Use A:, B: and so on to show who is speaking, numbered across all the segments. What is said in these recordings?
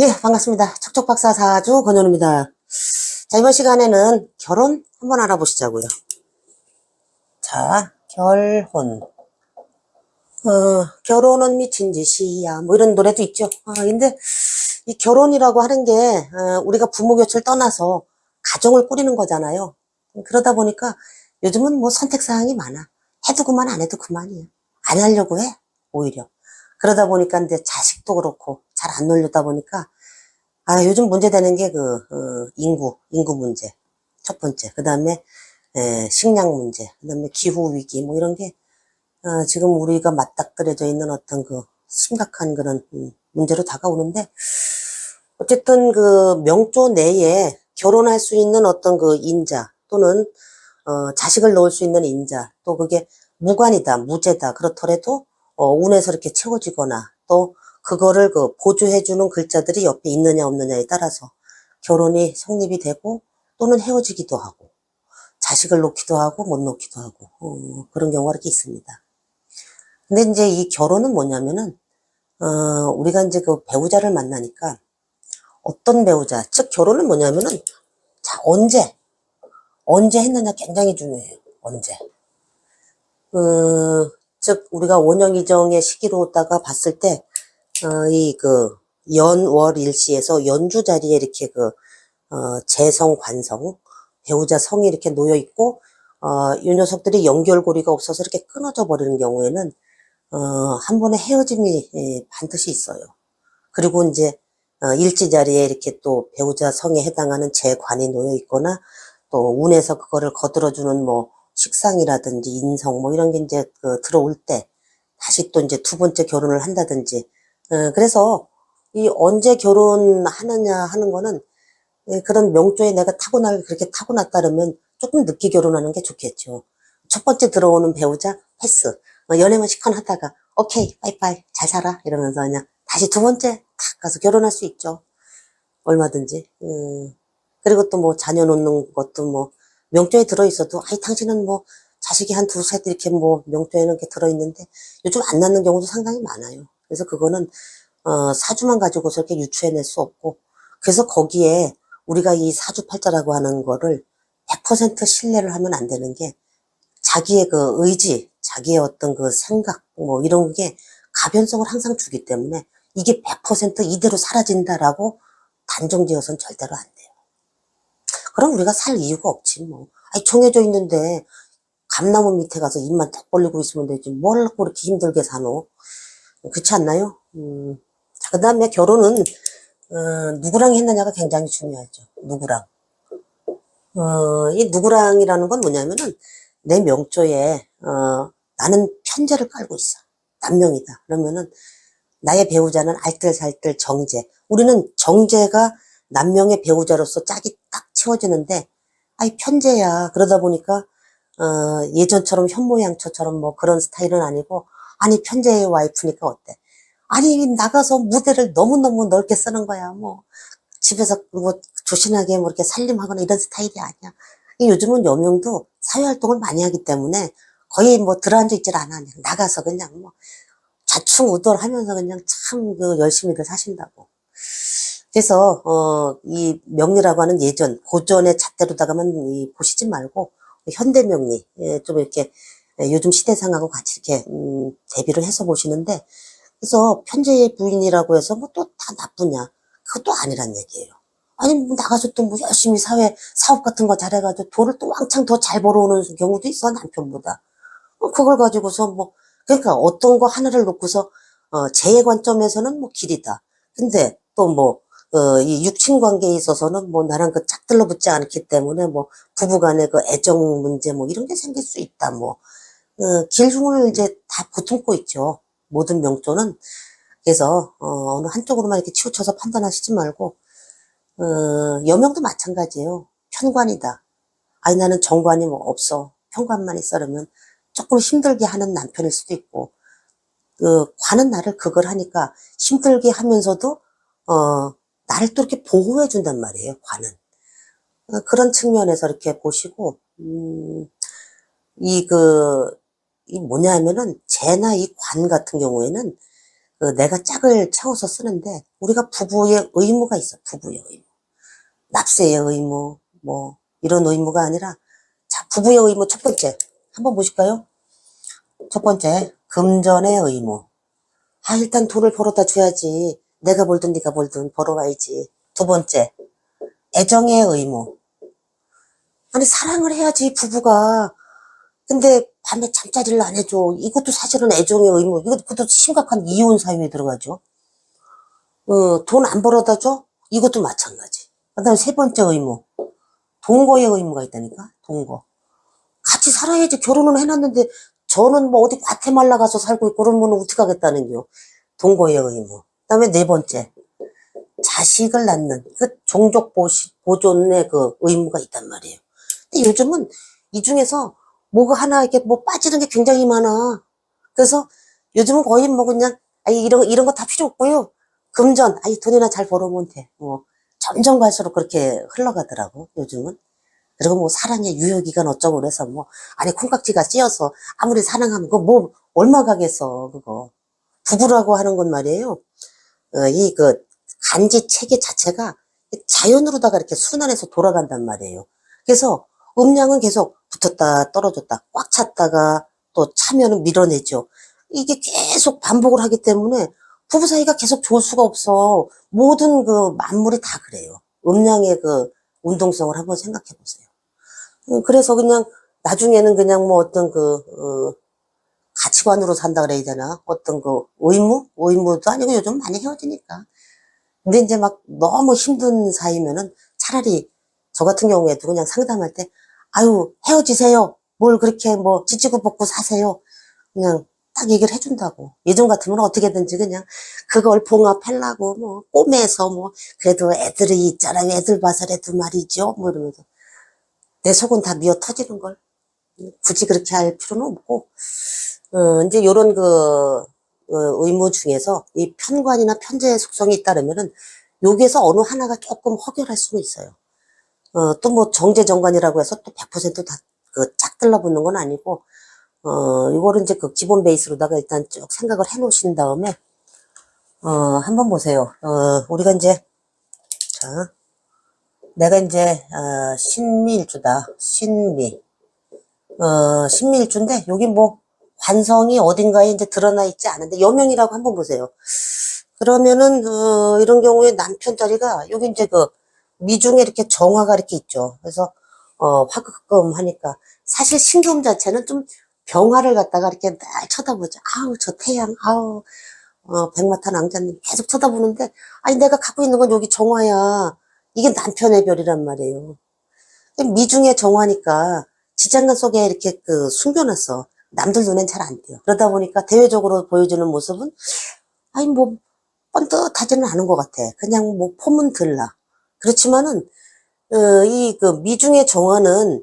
A: 예, 반갑습니다. 척척박사 사주 권현우입니다. 자, 이번 시간에는 결혼 한번 알아보시자고요. 자, 결혼. 어, 결혼은 미친 짓이야. 뭐 이런 노래도 있죠. 아, 근데 이 결혼이라고 하는 게, 어, 우리가 부모 곁을 떠나서 가정을 꾸리는 거잖아요. 그러다 보니까 요즘은 뭐 선택사항이 많아. 해도 그만, 안 해도 그만이야. 안 하려고 해, 오히려. 그러다 보니까 이제 자식도 그렇고 잘 안 놀려다 보니까 아 요즘 문제되는 게 그 어, 인구 인구 문제 첫 번째. 그 다음에 식량 문제 그 다음에 기후 위기 뭐 이런 게 어, 지금 우리가 맞닥뜨려져 있는 어떤 그 심각한 그런 음, 문제로 다가오는데 어쨌든 그 명조 내에 결혼할 수 있는 어떤 그 인자 또는 어, 자식을 넣을 수 있는 인자 또 그게 무관이다 무죄다 그렇더라도 어, 운에서 이렇게 채워지거나 또 그거를 그 보조해주는 글자들이 옆에 있느냐 없느냐에 따라서 결혼이 성립이 되고 또는 헤어지기도 하고 자식을 놓기도 하고 못 놓기도 하고 어, 그런 경우가 이렇게 있습니다. 근데 이제 이 결혼은 뭐냐면은 어, 우리가 이제 그 배우자를 만나니까 어떤 배우자 즉 결혼은 뭐냐면은 자 언제 언제 했느냐 굉장히 중요해요. 언제. 어, 즉 우리가 원형이정의 시기로다가 봤을 때 어, 이그 연월일시에서 연주 자리에 이렇게 그 어, 재성 관성 배우자 성이 이렇게 놓여 있고 어, 이 녀석들이 연결고리가 없어서 이렇게 끊어져 버리는 경우에는 어, 한 번의 헤어짐이 예, 반드시 있어요. 그리고 이제 어, 일지 자리에 이렇게 또 배우자 성에 해당하는 재관이 놓여 있거나 또 운에서 그거를 거들어주는 뭐 식상이라든지 인성 뭐 이런 게 이제 그 들어올 때 다시 또 이제 두 번째 결혼을 한다든지 어, 그래서 이 언제 결혼하느냐 하는 거는 예, 그런 명조에 내가 타고날 그렇게 타고났다면 조금 늦게 결혼하는 게 좋겠죠. 첫 번째 들어오는 배우자 패스 어, 연애만 시큰하다가 오케이 빠이빠이 잘 살아 이러면서 그냥 다시 두 번째 탁 가서 결혼할 수 있죠. 얼마든지. 음, 그리고 또 뭐 자녀 놓는 것도 뭐 명조에 들어있어도 아이 당신은 뭐 자식이 한 두셋 이렇게 뭐 명조에는 이렇게 들어있는데 요즘 안 낳는 경우도 상당히 많아요. 그래서 그거는 어, 사주만 가지고서 이렇게 유추해낼 수 없고 그래서 거기에 우리가 이 사주팔자라고 하는 거를 100% 신뢰를 하면 안 되는 게 자기의 그 의지, 자기의 어떤 그 생각 뭐 이런 게 가변성을 항상 주기 때문에 이게 100% 이대로 사라진다라고 단정지어서는 절대로 안 돼요. 그럼 우리가 살 이유가 없지 뭐. 아니 정해져 있는데 감나무 밑에 가서 입만 딱 벌리고 있으면 되지 뭘 그렇게 힘들게 사노. 그렇지 않나요? 음. 그 다음에 결혼은 어, 누구랑 했느냐가 굉장히 중요하죠. 누구랑. 어, 이 누구랑이라는 건 뭐냐면은 내 명조에 어, 나는 편제를 깔고 있어. 남명이다. 그러면은 나의 배우자는 알뜰살뜰 정제. 우리는 정제가 남명의 배우자로서 짝이 딱 채워지는데 아이 편제야. 그러다 보니까 어, 예전처럼 현모양처처럼 뭐 그런 스타일은 아니고 아니 편제의 와이프니까 어때? 아니 나가서 무대를 너무너무 넓게 쓰는 거야. 뭐 집에서 뭐 조신하게 뭐 이렇게 살림하거나 이런 스타일이 아니야. 이 요즘은 여명도 사회활동을 많이 하기 때문에 거의 뭐 들어앉아 있질 않아. 그냥 나가서 그냥 뭐 좌충우돌 하면서 그냥 참 그 열심히들 사신다고. 그래서 어 이 명리라고 하는 예전 고전의 잣대로다가만 이 보시지 말고 현대 명리 예, 좀 이렇게 예, 요즘 시대상하고 같이 이렇게 음, 대비를 해서 보시는데 그래서 편제의 부인이라고 해서 뭐 또 다 나쁘냐 그것도 아니란 얘기예요. 아니 뭐 나가서 또 뭐 열심히 사회 사업 같은 거 잘해가지고 돈을 또 왕창 더 잘 벌어오는 경우도 있어 남편보다. 어, 그걸 가지고서 뭐 그러니까 어떤 거 하나를 놓고서 어, 제 관점에서는 뭐 길이다. 근데 또뭐 어, 이 육친 관계에 있어서는 뭐 나랑 그 짝 들러 붙지 않기 때문에 뭐 부부간의 그 애정 문제 뭐 이런 게 생길 수 있다 뭐 어, 길중을 이제 다 보통고 있죠. 모든 명조는 그래서 어, 어느 한쪽으로만 이렇게 치우쳐서 판단하시지 말고 어, 여명도 마찬가지예요. 편관이다. 아니 나는 정관이 뭐 없어. 편관만 있어 그러면 조금 힘들게 하는 남편일 수도 있고 그 관은 나를 그걸 하니까 힘들게 하면서도 어 나를 또 이렇게 보호해 준단 말이에요. 관은 어, 그런 측면에서 이렇게 보시고 음, 이그 이 뭐냐 하면은 제나 이 관 같은 경우에는 그 내가 짝을 채워서 쓰는데 우리가 부부의 의무가 있어. 부부의 의무. 납세의 의무, 뭐 이런 의무가 아니라 자 부부의 의무 첫 번째 한번 보실까요? 첫 번째 금전의 의무. 아 일단 돈을 벌어다 줘야지. 내가 벌든 네가 벌든 벌어와야지. 두 번째 애정의 의무. 아니 사랑을 해야지 부부가. 근데 밤에 잠자리를 안 해줘. 이것도 사실은 애정의 의무. 이것도 심각한 이혼 사유에 들어가죠. 어, 돈 안 벌어다 줘? 이것도 마찬가지. 그 다음에 세 번째 의무. 동거의 의무가 있다니까? 동거. 같이 살아야지. 결혼은 해놨는데, 저는 뭐 어디 과테말라 가서 살고 있고, 그러면 어떻게 하겠다는겨. 동거의 의무. 그 다음에 네 번째. 자식을 낳는, 그 종족 보존의 그 의무가 있단 말이에요. 근데 요즘은 이 중에서 뭐가 하나 이렇게 뭐 빠지는 게 굉장히 많아. 그래서 요즘은 거의 뭐 그냥, 아이, 이런, 이런 거 다 필요 없고요. 금전, 아이, 돈이나 잘 벌어오면 돼. 뭐, 점점 갈수록 그렇게 흘러가더라고, 요즘은. 그리고 뭐 사랑의 유효기간 어쩌고 그래서 뭐, 아니, 콩깍지가 씌어서 아무리 사랑하면 그거 뭐, 얼마 가겠어, 그거. 부부라고 하는 건 말이에요. 어, 이 그, 간지 체계 자체가 자연으로다가 이렇게 순환해서 돌아간단 말이에요. 그래서 음량은 계속 붙었다 떨어졌다 꽉 찼다가 또 차면은 밀어내죠. 이게 계속 반복을 하기 때문에 부부 사이가 계속 좋을 수가 없어. 모든 그 만물이 다 그래요. 음량의 그 운동성을 한번 생각해 보세요. 음, 그래서 그냥 나중에는 그냥 뭐 어떤 그 어, 가치관으로 산다 그래야 되나? 어떤 그 의무? 의무도 아니고 요즘 많이 헤어지니까. 근데 이제 막 너무 힘든 사이면은 차라리 저 같은 경우에도 그냥 상담할 때 아유 헤어지세요. 뭘 그렇게 뭐 지지고 볶고 사세요. 그냥 딱 얘기를 해준다고. 예전 같으면 어떻게든지 그냥 그걸 봉합하려고 뭐 꼬매서 뭐 그래도 애들이 있잖아요. 애들 봐서라도 말이죠. 뭐 이러면서 내 속은 다 미어 터지는 걸. 굳이 그렇게 할 필요는 없고 어, 이제 요런 그 어, 의무 중에서 이 편관이나 편제의 속성이 잇따르면은 여기에서 어느 하나가 조금 허결할 수는 있어요. 어, 또 뭐 정제정관이라고 해서 또 100%다 그 짝 들러붙는 건 아니고, 어, 이거를 이제 그 기본 베이스로다가 일단 쭉 생각을 해 놓으신 다음에, 어, 한번 보세요. 어, 우리가 이제, 자, 내가 이제, 어, 신미일주다. 신미. 어, 신미일주인데, 여기 뭐, 관성이 어딘가에 이제 드러나 있지 않은데, 여명이라고 한번 보세요. 그러면은, 어, 이런 경우에 남편 자리가, 여기 이제 그, 미중에 이렇게 정화가 이렇게 있죠. 그래서, 어, 화급금 하니까. 사실 신금 자체는 좀 병화를 갖다가 이렇게 날 쳐다보죠. 아우, 저 태양, 아우, 어, 백마탄 왕자님 계속 쳐다보는데, 아니, 내가 갖고 있는 건 여기 정화야. 이게 남편의 별이란 말이에요. 미중의 정화니까 지장간 속에 이렇게 그 숨겨놨어. 남들 눈엔 잘안 띄어. 그러다 보니까 대외적으로 보여주는 모습은, 아니, 뭐, 뻔듯하지는 않은 것 같아. 그냥 뭐, 폼은 들라. 그렇지만은, 어, 이그 미중의 정화는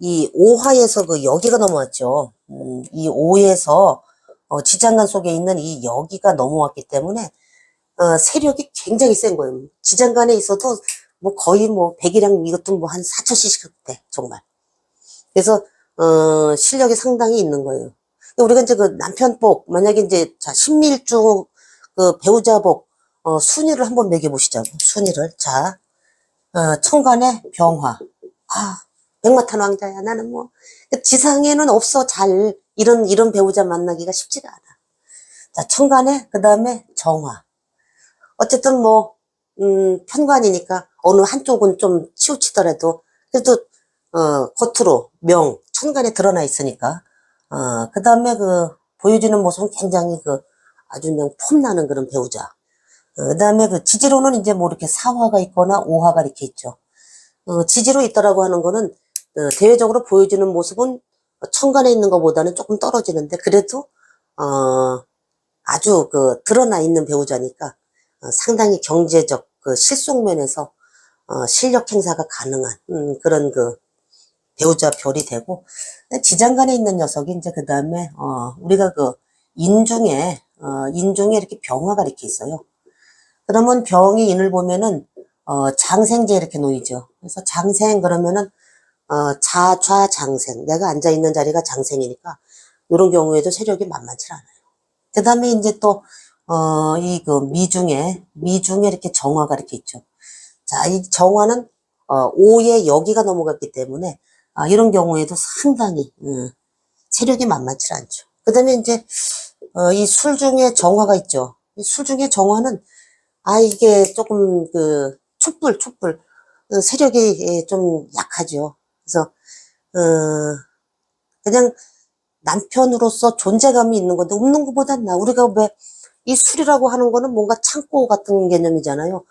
A: 이 오화에서 그 여기가 넘어왔죠. 음, 이 오에서 어, 지장간 속에 있는 이 여기가 넘어왔기 때문에 어, 세력이 굉장히 센 거예요. 지장간에 있어도 뭐 거의 뭐 백이랑 이것도 뭐 한 4천cc씩 돼 정말. 그래서 어, 실력이 상당히 있는 거예요. 우리가 이제 그 남편복 만약에 이제 자 신밀주 그 배우자복 어, 순위를 한번 매겨보시자고 순위를 자 어, 천간의 병화. 아 백마탄 왕자야. 나는 뭐 지상에는 없어. 잘 이런 이런 배우자 만나기가 쉽지가 않아. 자 천간에 그 다음에 정화. 어쨌든 뭐 음, 편관이니까 어느 한쪽은 좀 치우치더라도 그래도 어, 겉으로 명 천간에 드러나 있으니까. 어, 그 다음에 그 보여주는 모습은 굉장히 그 아주 그냥 폼나는 그런 배우자. 어, 그 다음에 그 지지로는 이제 뭐 이렇게 사화가 있거나 오화가 이렇게 있죠. 어, 지지로 있다라고 하는 거는 어, 대외적으로 보여주는 모습은 천간에 있는 것보다는 조금 떨어지는데 그래도 어, 아주 그 드러나 있는 배우자니까 어, 상당히 경제적 그 실속 면에서 어, 실력 행사가 가능한 음, 그런 그 배우자 별이 되고 지장간에 있는 녀석이 이제 그 다음에 어, 우리가 그 인중에 어, 인중에 이렇게 병화가 이렇게 있어요. 그러면 병이 인을 보면은 어, 장생제 이렇게 놓이죠. 그래서 장생 그러면은 어, 자좌 장생 내가 앉아 있는 자리가 장생이니까 이런 경우에도 세력이 만만치 않아요. 그 다음에 이제 또 어, 이 그 미중에, 미중에 이렇게 정화가 이렇게 있죠. 자, 이 정화는, 어, 5에 여기가 넘어갔기 때문에, 아, 이런 경우에도 상당히, 음, 체력이 만만치 않죠. 그 다음에 이제, 어, 이 술 중에 정화가 있죠. 이 술 중에 정화는, 아, 이게 조금 그, 촛불, 촛불. 어, 세력이 예, 좀 약하죠. 그래서, 어, 그냥 남편으로서 존재감이 있는 건데, 없는 것보단 나. 우리가 왜, 이 술이라고 하는 거는 뭔가 창고 같은 개념이잖아요.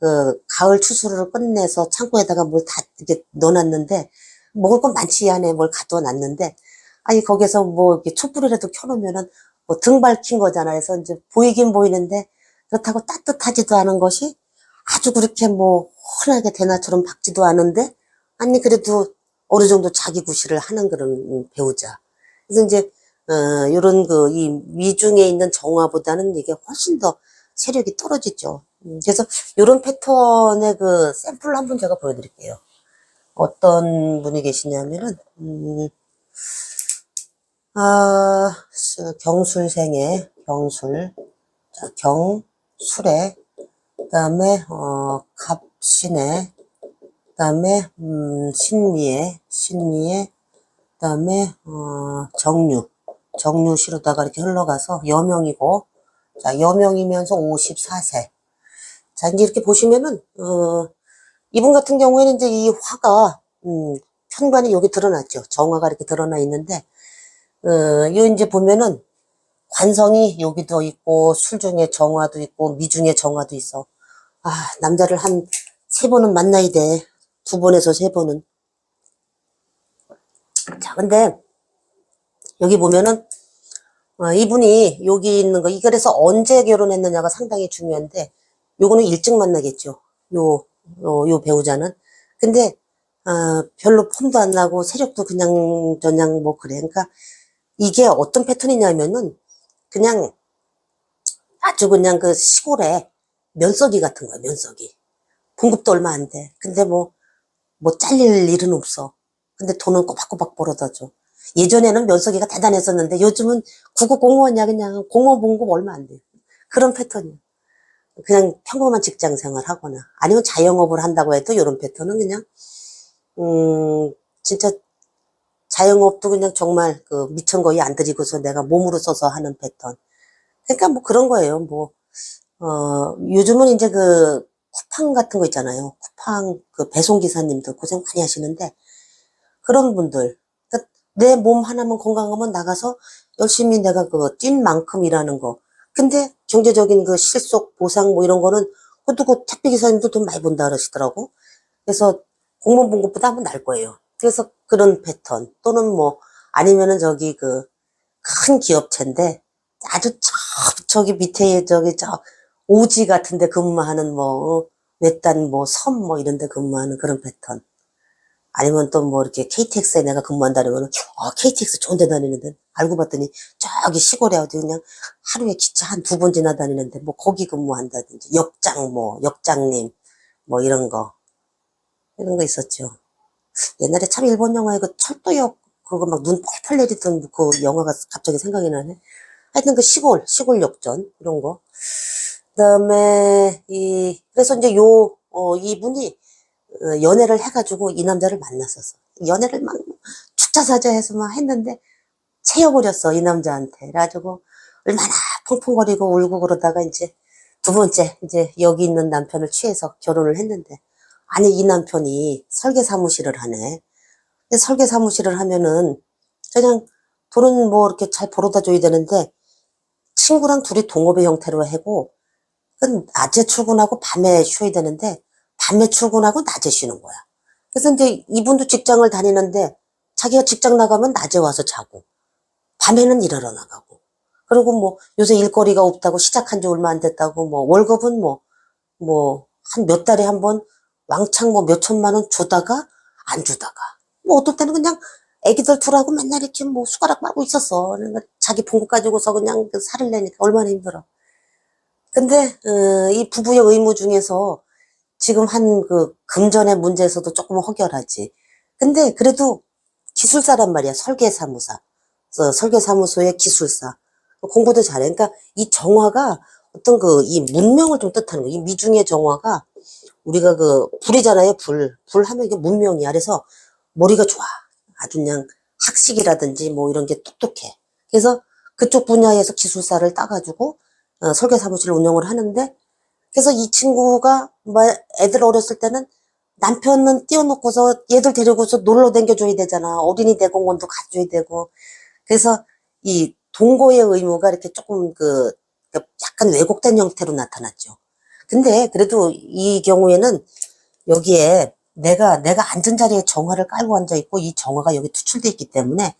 A: 그, 가을 추수를 끝내서 창고에다가 뭘 다 이렇게 넣어놨는데, 먹을 건 많지 않네. 뭘 가둬놨는데, 아니, 거기서 뭐, 이렇게 촛불이라도 켜놓으면은, 뭐 등 밝힌 거잖아. 그래서 이제 보이긴 보이는데, 그렇다고 따뜻하지도 않은 것이 아주 그렇게 뭐, 환하게 대나처럼 밝지도 않은데, 아니, 그래도 어느 정도 자기 구실을 하는 그런 배우자. 그래서 이제, 어, 요런 그, 이 미중에 있는 정화보다는 이게 훨씬 더 세력이 떨어지죠. 음, 그래서 요런 패턴의 그 샘플을 한번 제가 보여드릴게요. 어떤 분이 계시냐면은, 음, 아, 스- 경술생의 경술, 자, 경 술의, 그 다음에, 어, 갑신의, 그 다음에, 음, 신미의, 신미의, 그 다음에, 어, 정류, 정류시로다가 이렇게 흘러가서 여명이고, 자, 여명이면서 54세. 자, 이제 이렇게 보시면은, 어, 이분 같은 경우에는 이제 이 화가, 음, 편관이 여기 드러났죠. 정화가 이렇게 드러나 있는데, 어, 요 이제 보면은 관성이 여기도 있고, 술 중에 정화도 있고, 미 중에 정화도 있어. 아, 남자를 한 세 번은 만나야 돼. 두 번에서 세 번은. 자, 근데 여기 보면은 어, 이분이 여기 있는 거, 이 그래서 언제 결혼했느냐가 상당히 중요한데, 요거는 일찍 만나겠죠. 요, 요, 요 배우자는. 근데, 어, 별로 폼도 안 나고, 세력도 그냥, 저냥 뭐 그래. 그러니까, 이게 어떤 패턴이냐면은, 그냥, 아주 그냥 그 시골에 면석이 같은 거야, 면석이. 봉급도 얼마 안 돼. 근데 뭐, 뭐 잘릴 일은 없어. 근데 돈은 꼬박꼬박 벌어다 줘. 예전에는 면석이가 대단했었는데 요즘은 국어 공무원이야 그냥 공무원 봉급 얼마 안 돼. 그런 패턴이야. 그냥 평범한 직장 생활 하거나 아니면 자영업을 한다고 해도 이런 패턴은 그냥 음 진짜 자영업도 그냥 정말 그 미천 거의 안 들이고서 내가 몸으로 써서 하는 패턴. 그러니까 뭐 그런 거예요. 뭐 어, 요즘은 이제 그 쿠팡 같은 거 있잖아요. 쿠팡 그 배송 기사님들 고생 많이 하시는데 그런 분들 내몸 하나만 건강하면 나가서 열심히 내가 그 뛴 만큼 일하는 거. 근데 경제적인 그 실속 보상 뭐 이런 거는 그것도 그 택배 기사님도 돈 많이 번다 그러시더라고. 그래서 공무원 봉급보다 한번 날 거예요. 그래서 그런 패턴 또는 뭐 아니면은 저기 그 큰 기업체인데 아주 저 저기 밑에 저기 저 오지 같은데 근무하는 뭐 외딴 뭐 섬 뭐 이런 데 근무하는 그런 패턴. 아니면 또 뭐 이렇게 KTX에 내가 근무한다면 아 KTX 좋은 데 다니는데 알고 봤더니 저기 시골에 어디 그냥 하루에 기차 한 두 번 지나다니는데 뭐 거기 근무한다든지 역장 뭐 역장님 뭐 이런 거 이런 거 있었죠. 옛날에 참 일본 영화에 그 철도역 그거 막 눈 펄펄 내리던 그 영화가 갑자기 생각이 나네. 하여튼 그 시골 시골 역전 이런 거. 그 다음에 이 그래서 이제 요 어, 이분이 어, 연애를 해가지고 이 남자를 만났었어. 연애를 막 축자사자 해서 막 했는데 채여버렸어 이 남자한테. 그래가지고 얼마나 펑펑거리고 울고 그러다가 이제 두 번째 이제 여기 있는 남편을 취해서 결혼을 했는데 아니 이 남편이 설계 사무실을 하네. 근데 설계 사무실을 하면은 그냥 돈은 뭐 이렇게 잘 벌어다 줘야 되는데 친구랑 둘이 동업의 형태로 그 낮에 출근하고 밤에 쉬어야 되는데 밤에 출근하고 낮에 쉬는 거야. 그래서 이제 이분도 직장을 다니는데 자기가 직장 나가면 낮에 와서 자고 밤에는 일하러 나가고 그리고 뭐 요새 일거리가 없다고 시작한 지 얼마 안 됐다고 뭐 월급은 뭐 뭐 한 몇 달에 한번 왕창 뭐 몇 천만 원 주다가 안 주다가 뭐 어떨 때는 그냥 애기들 둘하고 맨날 이렇게 뭐 숟가락 빨고 있었어. 그러니까 자기 봉급 가지고서 그냥 그 살을 내니까 얼마나 힘들어. 근데 어, 이 부부의 의무 중에서 지금 한 그 금전의 문제에서도 조금 허결하지. 근데 그래도 기술사란 말이야. 설계사무사. 설계사무소의 기술사. 공부도 잘해. 그러니까 이 정화가 어떤 그 이 문명을 좀 뜻하는 거예요. 이 미중의 정화가 우리가 그 불이잖아요. 불. 불 하면 이게 문명이야. 그래서 머리가 좋아. 아주 그냥 학식이라든지 뭐 이런 게 똑똑해. 그래서 그쪽 분야에서 기술사를 따가지고 어, 설계 사무실을 운영을 하는데 그래서 이 친구가 뭐 애들 어렸을 때는 남편은 띄워놓고서 얘들 데리고서 놀러 다녀줘야 되잖아. 어린이 대공원도 가줘야 되고. 그래서 이 동거의 의무가 이렇게 조금 그 약간 왜곡된 형태로 나타났죠. 근데 그래도 이 경우에는 여기에 내가 내가 앉은 자리에 정화를 깔고 앉아 있고 이 정화가 여기 투출돼 있기 때문에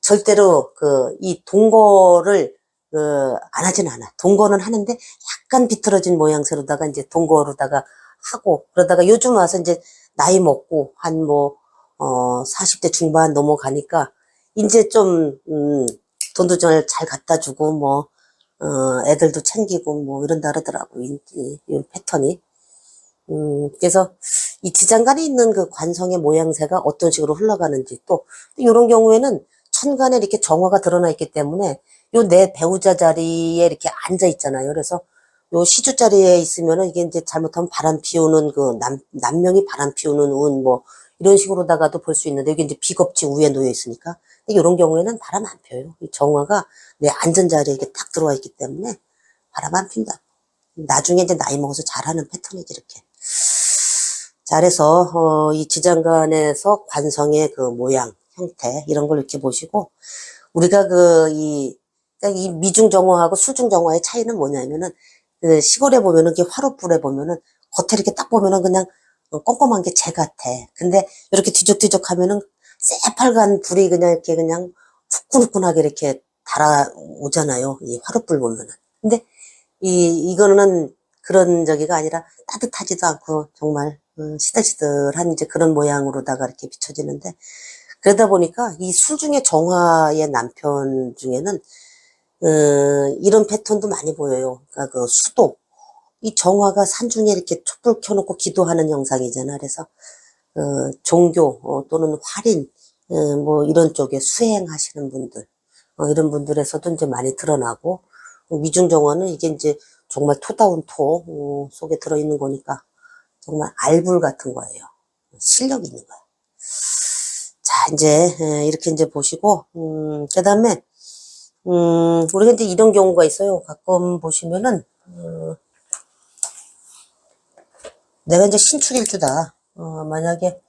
A: 절대로 그 이 동거를 그 안 하진 않아. 동거는 하는데 약간 비틀어진 모양새로다가 이제 동거로다가 하고 그러다가 요즘 와서 이제 나이 먹고 한 뭐 어 40대 중반 넘어가니까 이제 좀 음, 돈도 좀잘 갖다 주고 뭐 어, 애들도 챙기고 뭐 이런다 그러더라고 이, 이, 이 패턴이 음, 그래서 이 지장간에 있는 그 관성의 모양새가 어떤 식으로 흘러가는지 또 이런 경우에는 천간에 이렇게 정화가 드러나 있기 때문에 요 내 배우자 자리에 이렇게 앉아 있잖아요. 그래서 요 시주 자리에 있으면은 이게 이제 잘못하면 바람 피우는 그 남, 남명이 바람 피우는 운 뭐 이런 식으로다가도 볼 수 있는데 이게 이제 비겁지 위에 놓여 있으니까 근데 이런 경우에는 바람 안 펴요. 이 정화가 내 앉은 자리에 이렇게 딱 들어와 있기 때문에 바람 안 핀다. 나중에 이제 나이 먹어서 잘하는 패턴이지 이렇게. 자, 그래서 어, 이 지장간에서 관성의 그 모양, 형태 이런 걸 이렇게 보시고 우리가 그 이 그러니까 이 미중 정화하고 수중 정화의 차이는 뭐냐면은 그 시골에 보면은 화로불에 보면은 겉에 이렇게 딱 보면은 그냥 어, 껌껌한 게 재 같아. 근데 이렇게 뒤적뒤적 하면은 새빨간 불이 그냥 이렇게 그냥 후끈후끈하게 이렇게 달아오잖아요. 이 화로불 보면은. 근데 이, 이거는 그런 저기가 아니라 따뜻하지도 않고 정말 음, 시들시들한 이제 그런 모양으로다가 이렇게 비춰지는데 그러다 보니까 이 술 중에 정화의 남편 중에는 어, 이런 패턴도 많이 보여요. 그러니까 그 수도 이 정화가 산중에 이렇게 촛불 켜놓고 기도하는 형상이잖아. 그래서 어, 종교 어, 또는 활인 어, 뭐 이런 쪽에 수행하시는 분들 어, 이런 분들에서도 이제 많이 드러나고 어, 미중 정화는 이게 이제 정말 토다운 토 어, 속에 들어있는 거니까 정말 알불 같은 거예요. 실력 있는 거야. 자, 이제 에, 이렇게 이제 보시고 음, 그 다음에 음, 우리가 이제 이런 경우가 있어요. 가끔 보시면은 어, 내가 이제 신축일주다. 어, 만약에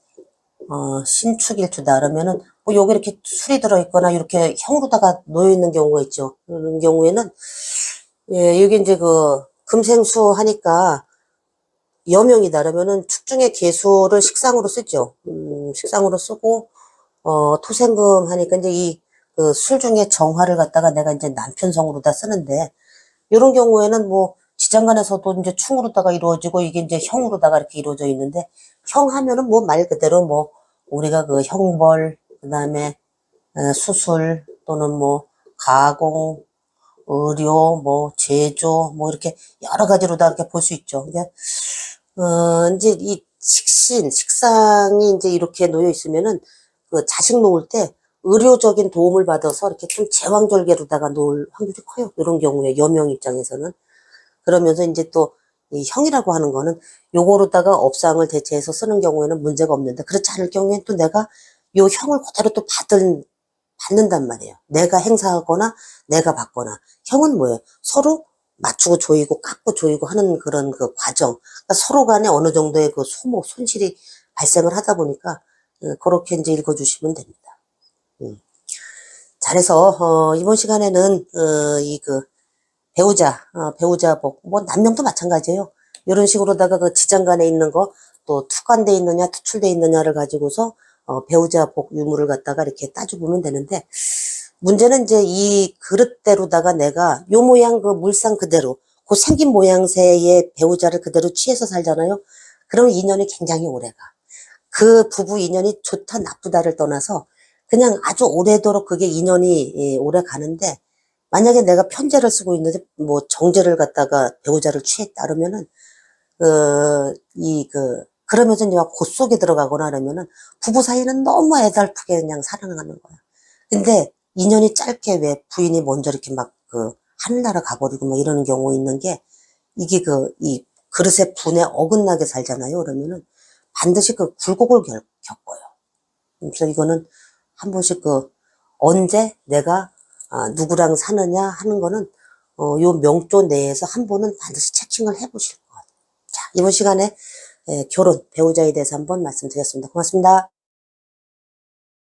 A: 어, 신축일주다 그러면은 뭐 여기 이렇게 술이 들어있거나 이렇게 형으로다가 놓여 있는 경우가 있죠. 그런 경우에는 예, 여기 이제 그 금생수 하니까 여명이다 그러면은 축중의 개수를 식상으로 쓰죠. 음, 식상으로 쓰고 어, 토생금 하니까 이제 이 그 술 중에 정화를 갖다가 내가 이제 남편성으로다 쓰는데 이런 경우에는 뭐 지장간에서도 이제 충으로다가 이루어지고 이게 이제 형으로다가 이렇게 이루어져 있는데 형 하면은 뭐 말 그대로 뭐 우리가 그 형벌 그 다음에 어, 수술 또는 뭐 가공 의료 뭐 제조 뭐 이렇게 여러 가지로 다 이렇게 볼 수 있죠. 그러니까 어 이제 이 식신 식상이 이제 이렇게 놓여 있으면은 그 자식 놓을 때 의료적인 도움을 받아서 이렇게 좀 제왕절개로다가 놓을 확률이 커요. 이런 경우에 여명 입장에서는 그러면서 이제 또 이 형이라고 하는 거는 요거로다가 업상을 대체해서 쓰는 경우에는 문제가 없는데 그렇지 않을 경우에는 또 내가 요 형을 그대로 또 받은 받는단 말이에요. 내가 행사하거나 내가 받거나 형은 뭐예요? 서로 맞추고 조이고 깎고 조이고 하는 그런 그 과정. 그러니까 서로 간에 어느 정도의 그 소모 손실이 발생을 하다 보니까 어, 그렇게 이제 읽어주시면 됩니다. 음. 잘해서 어, 이번 시간에는 어, 이그 배우자 어, 배우자 복, 뭐 남명도 마찬가지예요. 이런 식으로다가 그 지장간에 있는 거 또 투간돼 있느냐 투출돼 있느냐를 가지고서 어, 배우자 복 유무를 갖다가 이렇게 따져보면 되는데 문제는 이제 이 그릇대로다가 내가 요 모양 그 물상 그대로 그 생긴 모양새의 배우자를 그대로 취해서 살잖아요. 그럼 인연이 굉장히 오래가. 그 부부 인연이 좋다 나쁘다를 떠나서 그냥 아주 오래도록 그게 인연이 예, 오래 가는데 만약에 내가 편제를 쓰고 있는데 뭐 정제를 갖다가 배우자를 취했다 그러면은 그이그 그러면서 이제 곧 속에 들어가거나 그러면은 부부 사이는 너무 애달프게 그냥 사랑하는 거야. 근데 인연이 짧게 왜 부인이 먼저 이렇게 막 그 하늘나라 가버리고 뭐 이러는 경우 있는 게 이게 그 이 그릇의 분에 어긋나게 살잖아요. 그러면은 반드시 그 굴곡을 겪- 겪어요. 그래서 이거는 한 번씩 그 언제 내가 아, 누구랑 사느냐 하는 거는 어, 요 명조 내에서 한 번은 반드시 체킹을 해보실 것 같아요. 자, 이번 시간에 예, 결혼, 배우자에 대해서 한번 말씀드렸습니다. 고맙습니다.